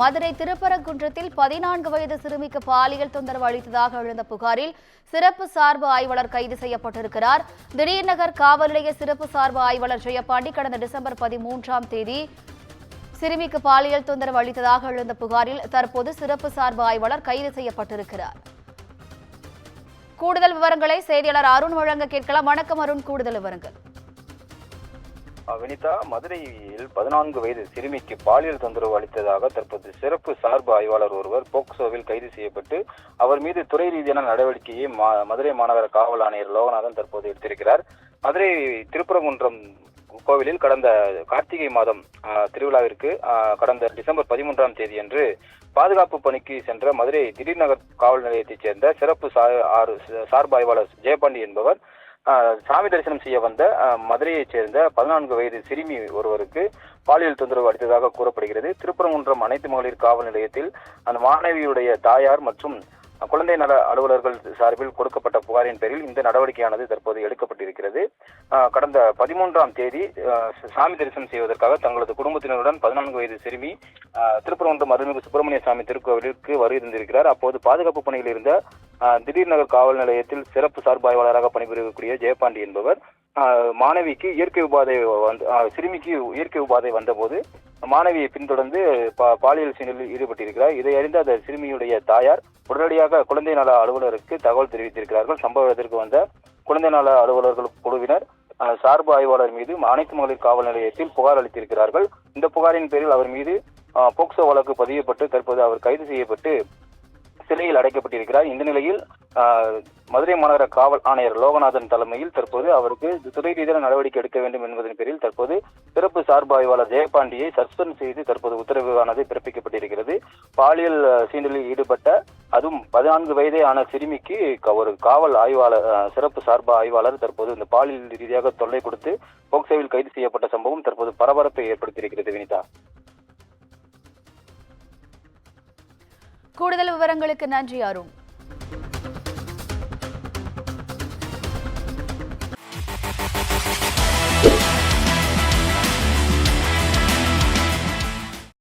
மதுரை திருப்பரங்குன்றத்தில் பதினான்கு வயது சிறுமிக்கு பாலியல் தொந்தரவு அளித்ததாக எழுந்த புகாரில் சிறப்பு சார்பு ஆய்வாளர் கைது செய்யப்பட்டிருக்கிறார். திடீர் நகர் காவல் நிலைய சிறப்பு சார்பு ஆய்வாளர் ஜெயபாண்டி கடந்த டிசம்பர் பதிமூன்றாம் தேதி சிறுமிக்கு பாலியல் தொந்தரவு அளித்ததாக எழுந்த புகாரில் தற்போது சிறப்பு சார்பு ஆய்வாளர் கைது செய்யப்பட்டிருக்கிறார். கூடுதல் விவரங்களை செய்தியாளர் அருண் வழங்க கேட்கலாம். வணக்கம் அருண் கூடுதல் விவரங்கள். வினிதா மதுரையில் பதினான்கு வயது சிறுமிக்கு பாலியல் தொந்தரவு அளித்ததாக தற்போது சிறப்பு சார்பு ஆய்வாளர் ஒருவர் போக்சோவில் கைது செய்யப்பட்டு அவர் மீது துறை ரீதியான நடவடிக்கையை மா- மதுரை மாநகர காவல் ஆணையர் லோகநாதன் தற்போது எடுத்திருக்கிறார். மதுரை திருப்பரங்குன்றம் கோவிலில் கடந்த கார்த்திகை மாதம் திருவிழாவிற்கு கடந்த டிசம்பர் பதிமூன்றாம் தேதியன்று பாதுகாப்பு பணிக்கு சென்ற மதுரை திடீர் நகர் காவல் நிலையத்தைச் சேர்ந்த சிறப்பு ஆறு- சார்பு ஆய்வாளர் ஜெயபாண்டி என்பவர் சாமி தரிசனம் செய்ய வந்த மதுரையைச் சேர்ந்த பதினான்கு வயது சிறுமி ஒருவருக்கு பாலியல் தொந்தரவு அளித்ததாக கூறப்படுகிறது. திருப்பரங்குன்றம் அனைத்து மகளிர் காவல் நிலையத்தில் அந்த மாணவியுடைய தாயார் மற்றும் குழந்தை நல அலுவலர்கள் சார்பில் கொடுக்கப்பட்ட புகாரின் பேரில் இந்த நடவடிக்கையானது தற்போது எடுக்கப்பட்டிருக்கிறது. கடந்த பதிமூன்றாம் தேதி சாமி தரிசனம் செய்வதற்காக தங்களது குடும்பத்தினருடன் பதினான்கு வயது சிறுமி திருப்பரங்குன்றம் அருள்மிகு சுப்பிரமணிய சாமி திருக்கோவிலுக்கு வருகின்றிருக்கிறார் அப்போது பாதுகாப்பு பணியில் இருந்த திடீர் நகர் காவல் நிலையத்தில் சிறப்பு சார்பாய்வாளராக பணிபுரியக்கூடிய ஜெயபாண்டி என்பவர் மாணவிக்கு இயற்கை உபாதை வந்து சிறுமிக்கு இயற்கை உபாதை வந்தபோது மாணவியை பின்தொடர்ந்து பா- பாலியல் சீனில் ஈடுபட்டிருக்கிறார். இதை அறிந்த அந்த சிறுமியுடைய தாயார் உடனடியாக குழந்தை நல அலுவலருக்கு தகவல் தெரிவித்திருக்கிறார்கள். சம்பவ இடத்திற்கு வந்த குழந்தை நல அலுவலர்கள் குழுவினர் சார்பு ஆய்வாளர் மீது அனைத்து மகளிர் காவல் நிலையத்தில் புகார் அளித்திருக்கிறார்கள். இந்த புகாரின் பேரில் அவர் மீது போக்சோ வழக்கு பதியப்பட்டு தற்போது அவர் கைது செய்யப்பட்டு சிறையில் அடைக்கப்பட்டிருக்கிறார். இந்த நிலையில் மதுரை மாநகர காவல் ஆணையர் லோகநாதன் தலைமையில் தற்போது அவருக்கு துறை ரீதியான நடவடிக்கை எடுக்க வேண்டும் என்பதன் பேரில் தற்போது சிறப்பு சார்பு ஆய்வாளர் ஜெயபாண்டியை சஸ்பெண்ட் செய்து தற்போது உத்தரவானது பிறப்பிக்கப்பட்டிருக்கிறது. பாலியல் சீண்டலில் ஈடுபட்ட அதுவும் பதினான்கு வயதே ஆன சிறுமிக்கு க- ஒரு காவல் ஆய்வாளர் சிறப்பு சார்பு ஆய்வாளர் தற்போது இந்த பாலியல் ரீதியாக தொல்லை கொடுத்து போக்சோவில் கைது செய்யப்பட்ட சம்பவம் தற்போது பரபரப்பை ஏற்படுத்தியிருக்கிறது வினிதா. கூடுதல் விவரங்களுக்கு நன்றி அருண்.